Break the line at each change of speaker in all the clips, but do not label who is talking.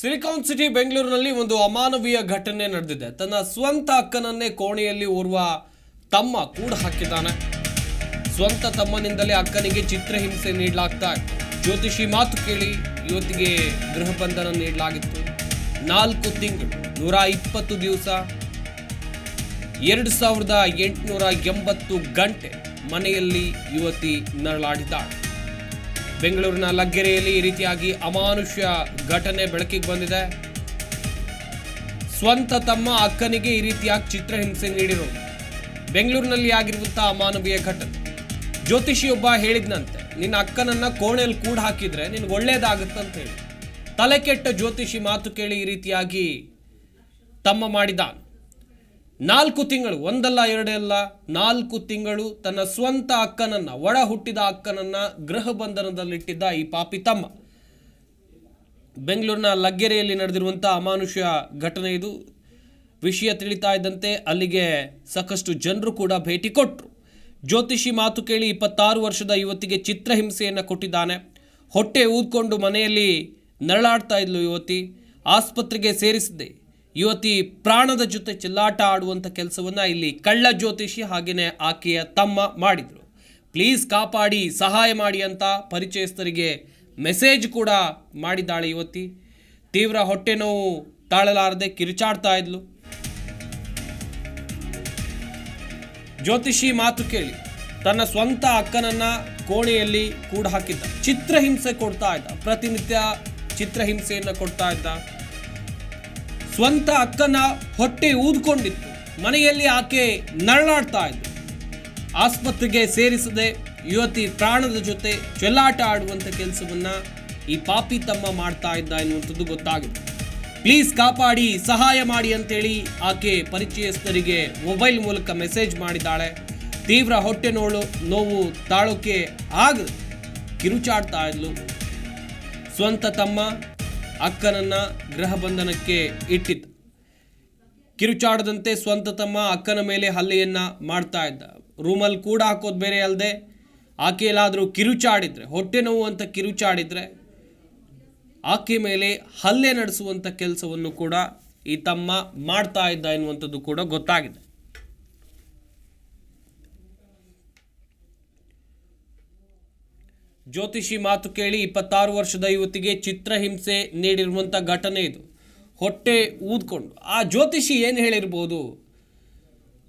Silicon city ಬೆಂಗಳೂರಿನಲ್ಲಿ ಒಂದು ಅಮಾನವೀಯ ಘಟನೆ ನಡೆದಿದೆ. ತನ್ನ ಸ್ವಂತ ಅಕ್ಕನನ್ನೇ ಕೋಣೆಯಲ್ಲಿ ಓರ್ವ ತಮ್ಮ ಕೂಡ ಹಾಕಿದ್ದಾನೆ. ಸ್ವಂತ ತಮ್ಮನಿಂದಲೇ ಅಕ್ಕನಿಗೆ ಚಿತ್ರಹಿಂಸೆ ನೀಡಲಾಗ್ತಾ ಜ್ಯೋತಿಷಿ ಮಾತು ಕೇಳಿ ಯುವತಿಗೆ ಗೃಹ ಬಂಧನ ನೀಡಲಾಗಿತ್ತು. ನಾಲ್ಕು ತಿಂಗಳು, ನೂರ ಇಪ್ಪತ್ತು ದಿವಸ, ಎರಡು ಸಾವಿರದ ಎಂಟುನೂರ ಎಂಬತ್ತು ಗಂಟೆ ಮನೆಯಲ್ಲಿ ಯುವತಿ ನರಳಾಡಿದ್ದಾಳೆ. ಬೆಂಗಳೂರಿನ ಲಗ್ಗೆರೆಯಲ್ಲಿ ಈ ರೀತಿಯಾಗಿ ಅಮಾನುಷ್ಯ ಘಟನೆ ಬೆಳಕಿಗೆ ಬಂದಿದೆ. ಸ್ವಂತ ತಮ್ಮ ಅಕ್ಕನಿಗೆ ಈ ರೀತಿಯಾಗಿ ಚಿತ್ರಹಿಂಸೆ ನೀಡಿರು. ಬೆಂಗಳೂರಿನಲ್ಲಿ ಆಗಿರುವಂತಹ ಅಮಾನವೀಯ ಘಟನೆ. ಜ್ಯೋತಿಷಿಯೊಬ್ಬ ಹೇಳಿದ್ನಂತೆ, ನಿನ್ನ ಅಕ್ಕನನ್ನ ಕೋಣೆಯಲ್ಲಿ ಕೂಡ ಹಾಕಿದ್ರೆ ನಿನ್ಗೆ ಅಂತ ಹೇಳಿ. ತಲೆ ಕೆಟ್ಟ ಜ್ಯೋತಿಷಿ ಮಾತು ಕೇಳಿ ಈ ರೀತಿಯಾಗಿ ತಮ್ಮ ಮಾಡಿದಾನೆ ನಾಲ್ಕು ತಿಂಗಳು, ಒಂದಲ್ಲ, ಎರಡಲ್ಲ, ನಾಲ್ಕು ತಿಂಗಳು ತನ್ನ ಸ್ವಂತ ಅಕ್ಕನನ್ನ ಒಡ ಹುಟ್ಟಿದ ಅಕ್ಕನನ್ನ ಗೃಹ ಬಂಧನದಲ್ಲಿಟ್ಟಿದ್ದ ಈ ಪಾಪಿ ತಮ್ಮ. ಬೆಂಗಳೂರಿನ ಲಗ್ಗೆರೆಯಲ್ಲಿ ನಡೆದಿರುವಂಥ ಅಮಾನುಷ್ಯ ಘಟನೆ ಇದು. ವಿಷಯ ತಿಳಿತಾ ಇದ್ದಂತೆ ಅಲ್ಲಿಗೆ ಸಾಕಷ್ಟು ಜನರು ಕೂಡ ಭೇಟಿ ಕೊಟ್ಟರು ಜ್ಯೋತಿಷಿ ಮಾತು ಕೇಳಿ ಇಪ್ಪತ್ತಾರು ವರ್ಷದ ಯುವತಿಗೆ ಚಿತ್ರಹಿಂಸೆಯನ್ನು ಕೊಟ್ಟಿದ್ದಾನೆ. ಹೊಟ್ಟೆ ಊದ್ಕೊಂಡು ಮನೆಯಲ್ಲಿ ನರಳಾಡ್ತಾ ಇದ್ಲು ಯುವತಿ. ಆಸ್ಪತ್ರೆಗೆ ಸೇರಿಸಿದೆ ಯುವತಿ ಪ್ರಾಣದ ಜೊತೆ ಚೆಲ್ಲಾಟ ಆಡುವಂಥ ಕೆಲಸವನ್ನು ಇಲ್ಲಿ ಕಳ್ಳ ಜ್ಯೋತಿಷಿ ಹಾಗೆಯೇ ಆಕೆಯ ತಮ್ಮ ಮಾಡಿದರು. ಪ್ಲೀಸ್ ಕಾಪಾಡಿ, ಸಹಾಯ ಮಾಡಿ ಅಂತ ಪರಿಚಯಸ್ಥರಿಗೆ ಮೆಸೇಜ್ ಕೂಡ ಮಾಡಿದ್ದಾಳೆ ಯುವತಿ. ತೀವ್ರ ಹೊಟ್ಟೆ ನೋವು ತಾಳಲಾರದೆ ಕಿರುಚಾಡ್ತಾ ಇದ್ಲು. ಜ್ಯೋತಿಷಿ ಮಾತು ಕೇಳಿ, ತನ್ನ ಸ್ವಂತ ಅಕ್ಕನನ್ನ ಕೋಣೆಯಲ್ಲಿ ಕೂಡ ಹಾಕಿದ್ದ. ಚಿತ್ರಹಿಂಸೆ ಕೊಡ್ತಾ ಇದ್ದ. ಪ್ರತಿನಿತ್ಯ ಚಿತ್ರಹಿಂಸೆಯನ್ನು ಕೊಡ್ತಾ ಇದ್ದ. ಸ್ವಂತ ಅಕ್ಕನ ಹೊಟ್ಟೆ ಊದ್ಕೊಂಡಿತ್ತು. ಮನೆಯಲ್ಲಿ ಆಕೆ ನರಳಾಡ್ತಾ ಇದ್ಲು. ಆಸ್ಪತ್ರೆಗೆ ಸೇರಿಸದೆ ಯುವತಿ ಪ್ರಾಣದ ಜೊತೆ ಚೆಲ್ಲಾಟ ಆಡುವಂಥ ಕೆಲಸವನ್ನ ಈ ಪಾಪಿ ತಮ್ಮ ಮಾಡ್ತಾ ಇದ್ದ ಎನ್ನುವಂಥದ್ದು ಗೊತ್ತಾಗಿದೆ. ಪ್ಲೀಸ್ ಕಾಪಾಡಿ, ಸಹಾಯ ಮಾಡಿ ಅಂತೇಳಿ ಆಕೆ ಪರಿಚಯಸ್ಥರಿಗೆ ಮೊಬೈಲ್ ಮೂಲಕ ಮೆಸೇಜ್ ಮಾಡಿದ್ದಾಳೆ. ತೀವ್ರ ಹೊಟ್ಟೆ ನೋಳು, ನೋವು ತಾಳೋಕೆ ಆಗ ಕಿರುಚಾಡ್ತಾ ಇದ್ಲು. ಸ್ವಂತ ತಮ್ಮ ಅಕ್ಕನನ್ನ ಗೃಹ ಬಂಧನಕ್ಕೆ ಇಟ್ಟಿದ್ದ. ಕಿರುಚಾಡದಂತೆ ಸ್ವಂತ ತಮ್ಮ ಅಕ್ಕನ ಮೇಲೆ ಹಲ್ಲೆಯನ್ನ ಮಾಡ್ತಾ ಇದ್ದ. ರೂಮಲ್ಲಿ ಕೂಡ ಹಾಕೋದು ಬೇರೆ ಅಲ್ಲದೆ ಆಕೆಯಲ್ಲಾದರೂ ಕಿರುಚಾಡಿದ್ರೆ, ಹೊಟ್ಟೆ ನೋವು ಅಂತ ಕಿರುಚಾಡಿದ್ರೆ ಆಕೆ ಮೇಲೆ ಹಲ್ಲೆ ನಡೆಸುವಂಥ ಕೆಲಸವನ್ನು ಕೂಡ ಈ ತಮ್ಮ ಮಾಡ್ತಾ ಇದ್ದ ಎನ್ನುವಂಥದ್ದು ಕೂಡ ಗೊತ್ತಾಗಿದೆ. ಜ್ಯೋತಿಷಿ ಮಾತು ಕೇಳಿ ಇಪ್ಪತ್ತಾರು ವರ್ಷದ ಯುವತಿಗೆ ಚಿತ್ರಹಿಂಸೆ ನೀಡಿರುವಂಥ ಘಟನೆ ಇದು. ಹೊಟ್ಟೆ ಊದ್ಕೊಂಡು. ಆ ಜ್ಯೋತಿಷಿ ಏನು ಹೇಳಿರ್ಬೋದು?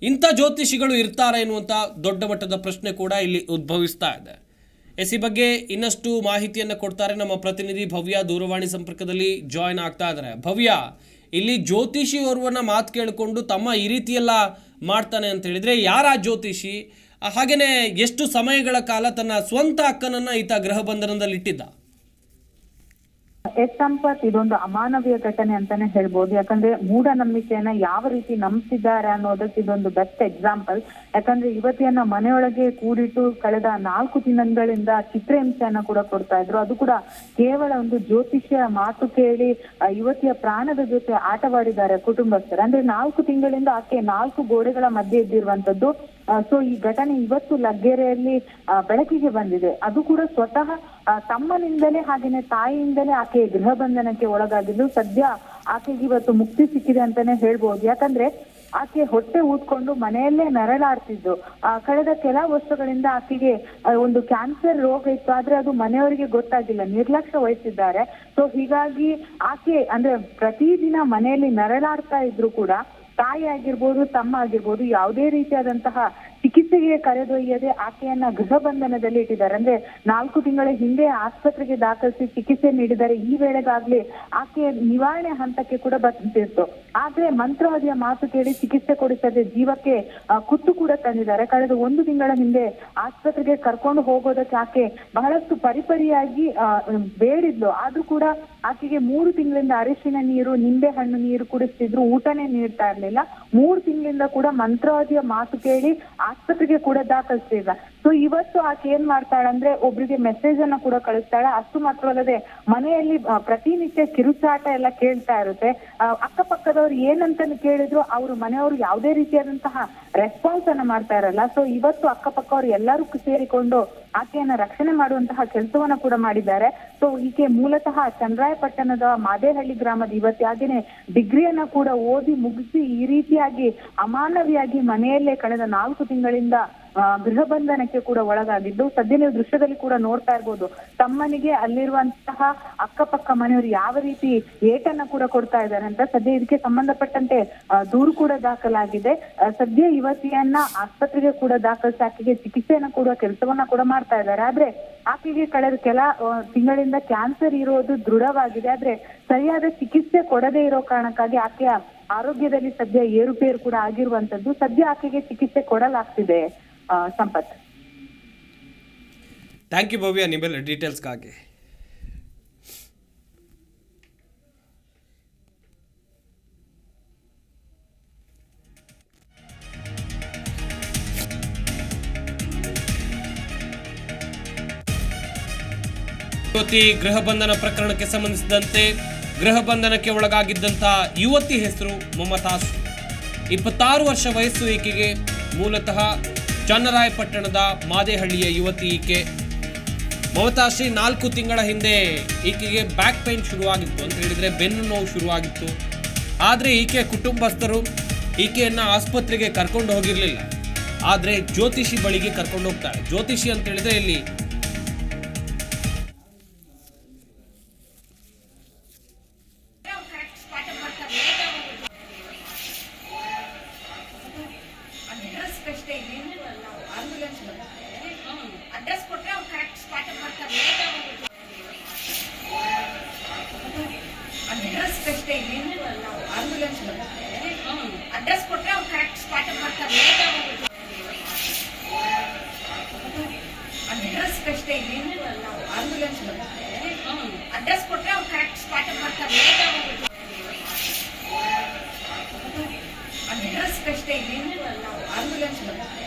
ಇಂಥ ಜ್ಯೋತಿಷಿಗಳು ಇರ್ತಾರೆ ಎನ್ನುವಂಥ ದೊಡ್ಡ ಮಟ್ಟದ ಪ್ರಶ್ನೆ ಕೂಡ ಇಲ್ಲಿ ಉದ್ಭವಿಸ್ತಾ ಇದೆ. ಎಸ್ ಈ ಬಗ್ಗೆ ಇನ್ನಷ್ಟು ಮಾಹಿತಿಯನ್ನು ಕೊಡ್ತಾರೆ ನಮ್ಮ ಪ್ರತಿನಿಧಿ ಭವ್ಯ ದೂರವಾಣಿ ಸಂಪರ್ಕದಲ್ಲಿ ಜಾಯ್ನ್ ಆಗ್ತಾ ಇದ್ದಾರೆ. ಭವ್ಯ, ಇಲ್ಲಿ ಜ್ಯೋತಿಷಿ ಓರ್ವನ ಮಾತು ಕೇಳಿಕೊಂಡು ತಮ್ಮ ಈ ರೀತಿಯೆಲ್ಲ ಮಾಡ್ತಾನೆ ಅಂತ ಹೇಳಿದರೆ ಯಾರ ಜ್ಯೋತಿಷಿ? ಆ, ಹಾಗೇನೆ ಎಷ್ಟು ಸಮಯಗಳ ಕಾಲ ತನ್ನ ಸ್ವಂತ ಅಕ್ಕನನ್ನ ಈತ ಗೃಹ ಬಂಧನದಲ್ಲಿ ಇಟ್ಟಿದ್ದ
ಎಸ್ ಸಂಪತ್ ಇದೊಂದು ಅಮಾನವೀಯ ಘಟನೆ ಅಂತಾನೆ ಹೇಳ್ಬೋದು. ಯಾಕಂದ್ರೆ ಮೂಢನಂಬಿಕೆಯನ್ನ ಯಾವ ರೀತಿ ನಂಬಿಸಿದ್ದಾರೆ ಅನ್ನೋದಕ್ಕೆ ಇದೊಂದು ಬೆಸ್ಟ್ ಎಕ್ಸಾಂಪಲ್ ಯಾಕಂದ್ರೆ ಯುವತಿಯನ್ನ ಮನೆಯೊಳಗೆ ಕೂಡಿಟ್ಟು ಕಳೆದ ನಾಲ್ಕು ದಿನಗಳಿಂದ ಚಿತ್ರಹಿಂಸೆಯನ್ನ ಕೂಡ ಕೊಡ್ತಾ ಇದ್ರು. ಅದು ಕೂಡ ಕೇವಲ ಒಂದು ಜ್ಯೋತಿಷ್ಯ ಮಾತು ಕೇಳಿ ಯುವತಿಯ ಪ್ರಾಣದ ಜೊತೆ ಆಟವಾಡಿದ್ದಾರೆ ಕುಟುಂಬಸ್ಥರು. ಅಂದ್ರೆ ನಾಲ್ಕು ತಿಂಗಳಿಂದ ಆಕೆ ನಾಲ್ಕು ಗೋಡೆಗಳ ಮಧ್ಯೆ ಇದ್ದಿರುವಂತದ್ದು ಸೊ ಈ ಘಟನೆ ಇವತ್ತು ಲಗ್ಗೆರೆಯಲ್ಲಿ ಬೆಳಕಿಗೆ ಬಂದಿದೆ. ಅದು ಕೂಡ ಸ್ವತಃ ತಮ್ಮನಿಂದಲೇ ಹಾಗೇನೆ ತಾಯಿಯಿಂದಲೇ ಆಕೆ ಗೃಹ ಬಂಧನಕ್ಕೆ ಒಳಗಾಗಿದ್ದು ಸದ್ಯ ಆಕೆಗೆ ಇವತ್ತು ಮುಕ್ತಿ ಸಿಕ್ಕಿದೆ ಅಂತಾನೆ ಹೇಳ್ಬೋದು. ಯಾಕಂದ್ರೆ ಆಕೆ ಹೊಟ್ಟೆ ಊದ್ಕೊಂಡು ಮನೆಯಲ್ಲೇ ನರಳಾಡ್ತಿದ್ದು. ಆ, ಕಳೆದ ಕೆಲ ವರ್ಷಗಳಿಂದ ಆಕೆಗೆ ಒಂದು ಕ್ಯಾನ್ಸರ್ ರೋಗ ಇತ್ತು. ಆದ್ರೆ ಅದು ಮನೆಯವರಿಗೆ ಗೊತ್ತಾಗಿಲ್ಲ. ನಿರ್ಲಕ್ಷ್ಯ ವಹಿಸಿದ್ದಾರೆ. ಸೊ ಹೀಗಾಗಿ ಆಕೆ, ಅಂದ್ರೆ ಪ್ರತಿದಿನ ಮನೆಯಲ್ಲಿ ನರಳಾಡ್ತಾ ಇದ್ರು ಕೂಡ ತಾಯಿ ಆಗಿರ್ಬೋದು ತಮ್ಮ ಆಗಿರ್ಬೋದು ಯಾವುದೇ ರೀತಿಯಾದಂತಹ ಚಿಕಿತ್ಸೆಗೆ ಕರೆದೊಯ್ಯದೆ ಆಕೆಯನ್ನ ಗೃಹ ಬಂಧನದಲ್ಲಿ ಇಟ್ಟಿದ್ದಾರೆ. ಅಂದ್ರೆ ನಾಲ್ಕು ತಿಂಗಳ ಹಿಂದೆ ಆಸ್ಪತ್ರೆಗೆ ದಾಖಲಿಸಿ ಚಿಕಿತ್ಸೆ ನೀಡಿದ್ದಾರೆ ಈ ವೇಳೆಗಾಗ್ಲಿ ಆಕೆಯ ನಿವಾರಣೆ ಹಂತಕ್ಕೆ ಕೂಡ ಬಂದಿತ್ತು. ಆದ್ರೆ ಮಂತ್ರವಾದಿಯ ಮಾತು ಕೇಳಿ ಚಿಕಿತ್ಸೆ ಕೊಡಿಸದೆ ಜೀವಕ್ಕೆ ಕುತ್ತು ಕೂಡ ತಂದಿದ್ದಾರೆ. ಕಳೆದ ಒಂದು ತಿಂಗಳ ಹಿಂದೆ ಆಸ್ಪತ್ರೆಗೆ ಕರ್ಕೊಂಡು ಹೋಗೋದಕ್ಕೆ ಆಕೆ ಬಹಳಷ್ಟು ಪರಿಪರಿಯಾಗಿ ಬೇಡಿದ್ಲು. ಆದ್ರೂ ಕೂಡ ಆಕೆಗೆ ಮೂರು ತಿಂಗಳಿಂದ ಅರಿಶಿನ ನೀರು, ನಿಂಬೆ ಹಣ್ಣು ನೀರು ಕುಡಿಸ್ತಿದ್ರು. ಊಟನೇ ನೀಡ್ತಾ ಇರ್ಲಿಲ್ಲ. ಮೂರು ತಿಂಗಳಿಂದ ಕೂಡ ಮಂತ್ರವಾದಿಯ ಮಾತು ಕೇಳಿ ಆಸ್ಪತ್ರೆಗೆ ಕೂಡ ದಾಖಲಿಸ್ತಿಲ್ಲ ಸೊ ಇವತ್ತು ಆಕೆ ಏನ್ ಮಾಡ್ತಾಳೆ ಅಂದ್ರೆ ಒಬ್ರಿಗೆ ಮೆಸೇಜ್ ಅನ್ನ ಕೂಡ ಕಳಿಸ್ತಾಳೆ. ಅಷ್ಟು ಮಾತ್ರವಲ್ಲದೆ ಮನೆಯಲ್ಲಿ ಪ್ರತಿನಿತ್ಯ ಕಿರುಚಾಟ ಎಲ್ಲ ಕೇಳ್ತಾ ಇರುತ್ತೆ. ಅಕ್ಕಪಕ್ಕದವ್ರು ಏನಂತ ಕೇಳಿದ್ರು, ಅವ್ರ ಮನೆಯವರು ಯಾವುದೇ ರೀತಿಯಾದಂತಹ ರೆಸ್ಪಾನ್ಸ್ ಅನ್ನ ಮಾಡ್ತಾ ಇರಲ್ಲ. ಸೊ ಇವತ್ತು ಅಕ್ಕಪಕ್ಕವ್ರು ಎಲ್ಲರೂ ಸೇರಿಕೊಂಡು ಆಕೆಯನ್ನ ರಕ್ಷಣೆ ಮಾಡುವಂತಹ ಕೆಲಸವನ್ನ ಕೂಡ ಮಾಡಿದ್ದಾರೆ. ಸೊ ಈಕೆ ಮೂಲತಃ ಚಂದ್ರಾಯಪಟ್ಟಣದ ಮಾದೇಹಳ್ಳಿ ಗ್ರಾಮದ ಯುವತಿ ಹಾಗೇನೆ ಡಿಗ್ರಿಯನ್ನ ಕೂಡ ಓದಿ ಮುಗಿಸಿ ಈ ರೀತಿಯಾಗಿ ಅಮಾನವಿಯಾಗಿ ಮನೆಯಲ್ಲೇ ಕಳೆದ ನಾಲ್ಕು ತಿಂಗಳಿಂದ ಗೃಹ ಬಂಧನಕ್ಕೆ ಕೂಡ ಒಳಗಾಗಿದ್ದು, ಸದ್ಯ ನೀವು ದೃಶ್ಯದಲ್ಲಿ ಕೂಡ ನೋಡ್ತಾ ಇರ್ಬೋದು, ತಮ್ಮನಿಗೆ ಅಲ್ಲಿರುವಂತಹ ಅಕ್ಕಪಕ್ಕ ಮನೆಯವರು ಯಾವ ರೀತಿ ಏಟನ್ನ ಕೂಡ ಕೊಡ್ತಾ ಇದ್ದಾರೆ ಅಂತ ಸದ್ಯ ಇದಕ್ಕೆ ಸಂಬಂಧಪಟ್ಟಂತೆ ದೂರು ಕೂಡ ದಾಖಲಾಗಿದೆ. ಸದ್ಯ ಯುವತಿಯನ್ನ ಆಸ್ಪತ್ರೆಗೆ ಕೂಡ ದಾಖಲಿಸಿ, ಆಕೆಗೆ ಚಿಕಿತ್ಸೆಯನ್ನ ಕೊಡುವ ಕೆಲಸವನ್ನ ಕೂಡ ಮಾಡ್ತಾ ಇದ್ದಾರೆ. ಆದ್ರೆ ಆಕೆಗೆ ಕಳೆದ ಕೆಲ ತಿಂಗಳಿಂದ ಕ್ಯಾನ್ಸರ್ ಇರೋದು ದೃಢವಾಗಿದೆ. ಆದ್ರೆ ಸರಿಯಾದ ಚಿಕಿತ್ಸೆ ಕೊಡದೇ ಇರೋ ಕಾರಣಕ್ಕಾಗಿ ಆಕೆಯ ಆರೋಗ್ಯದಲ್ಲಿ ಸದ್ಯ ಏರುಪೇರು ಕೂಡ ಆಗಿರುವಂತದ್ದು, ಸದ್ಯ ಆಕೆಗೆ ಚಿಕಿತ್ಸೆ ಕೊಡಲಾಗ್ತಿದೆ. ಸಂಪತ್
ಥ್ಯಾಂಕ್ ಯು ಭವ್ಯ, ನಿಮ್ಮೆಲ್ಲ ಡೀಟೇಲ್ಸ್ಗಾಗಿ ಯುವತಿ ಗೃಹ ಬಂಧನ ಪ್ರಕರಣಕ್ಕೆ ಸಂಬಂಧಿಸಿದಂತೆ ಗೃಹ ಬಂಧನಕ್ಕೆ ಒಳಗಾಗಿದ್ದಂತಹ ಯುವತಿ ಹೆಸರು ಮಮತಾಸ್ ಇಪ್ಪತ್ತಾರು ವರ್ಷ ವಯಸ್ಸು ಈಕೆಗೆ ಮೂಲತಃ ಚನ್ನರಾಯಪಟ್ಟಣದ ಮಾದೇಹಳ್ಳಿಯ ಯುವತಿ ಈಕೆ. ಮಮತಾಶ್ರೀ ನಾಲ್ಕು ತಿಂಗಳ ಹಿಂದೆ ಈಕೆಗೆ ಬ್ಯಾಕ್ ಪೈನ್ ಶುರುವಾಗಿತ್ತು ಅಂತ ಹೇಳಿದರೆ ಬೆನ್ನು ನೋವು ಶುರುವಾಗಿತ್ತು. ಆದರೆ ಈಕೆ ಕುಟುಂಬಸ್ಥರು ಈಕೆಯನ್ನು ಆಸ್ಪತ್ರೆಗೆ ಕರ್ಕೊಂಡು ಹೋಗಿರಲಿಲ್ಲ. ಆದರೆ ಜ್ಯೋತಿಷಿ ಬಳಿಗೆ ಕರ್ಕೊಂಡು ಹೋಗ್ತಾರೆ. ಜ್ಯೋತಿಷಿ ಅಂತ ಹೇಳಿದ್ರೆ ಇಲ್ಲಿ
ಅಡ್ರೆಸ್ ಅಷ್ಟೇ ಇನ್ನೇನು ಅಲ್ಲ ಆಂಬುಲೆನ್ಸ್ ಬರುತ್ತೆ ಅಡ್ರೆಸ್ ಕೊಟ್ಟರೆ ಅವ್ರು ಕರೆಕ್ಟ್ ಸ್ಪಾಟ್ ಮಾಡ್ತಾರೆ ಲೇಟ್ ಆಗೋಗುತ್ತೆ. ಅಡ್ರೆಸ್ ಅಷ್ಟೇ ಇನ್ನೇನು ಅಲ್ಲ ಬರುತ್ತೆ ಅಡ್ರೆಸ್ ಕೊಟ್ಟರೆ ಅವ್ರು ಕರೆಕ್ಟ್ ಸ್ಪಾಟ್ ಮಾಡ್ತಾರೆ ಲೇಟ್ ಆಗೋಗುತ್ತೆ. ಅಡ್ರೆಸ್ ಅಷ್ಟೇ ಇನ್ನೇನು ಅಲ್ಲ ಬರುತ್ತೆ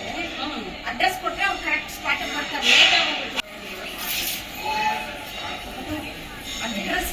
ಅಡ್ರೆಸ್ ಕೊಟ್ಟರೆ ಅವ್ರು ಕರೆಕ್ಟ್ ಸ್ಪಾಟ್ ಬರ್ತಾರೆ. Late address